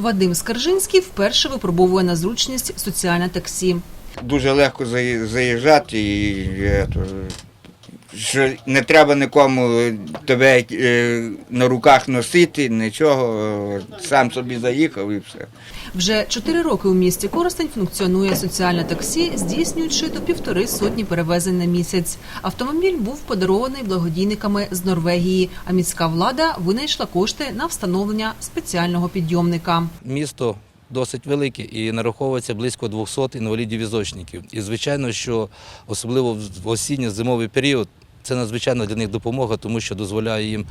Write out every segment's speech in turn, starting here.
Вадим Скаржинський вперше випробовує на зручність соціальне таксі. Дуже легко заї- заїжджати і що не треба нікому тебе е, на руках носити, нічого. е, Сам собі заїхав і все. Вже чотири роки у місті Коростень функціонує соціальне таксі, здійснюючи до півтори сотні перевезень на місяць. Автомобіль був подарований благодійниками з Норвегії, а міська влада винайшла кошти на встановлення спеціального підйомника. Місто досить велике і нараховується близько 200 інвалідів-візочників. І звичайно, що особливо в осінньо-зимовий період це надзвичайно для них допомога, тому що дозволяє їм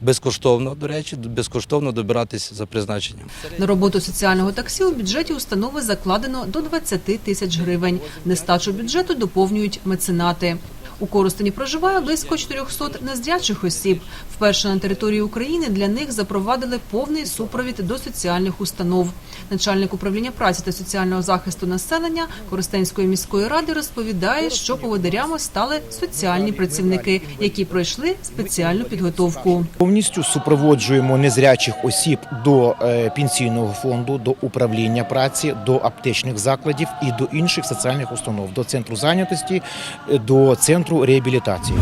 безкоштовно, до речі, безкоштовно добиратись за призначенням. На роботу соціального таксі у бюджеті установи закладено до 20 тисяч гривень. Нестачу бюджету доповнюють меценати. У Коростені проживає близько 400 незрячих осіб. Вперше на території України для них запровадили повний супровід до соціальних установ. Начальник управління праці та соціального захисту населення Коростенської міської ради розповідає, що поводирями стали соціальні працівники, які пройшли спеціальну підготовку. Повністю супроводжуємо незрячих осіб до е, пенсійного фонду, до управління праці, до аптечних закладів і до інших соціальних установ, до центру зайнятості, е, до центру реабілітації.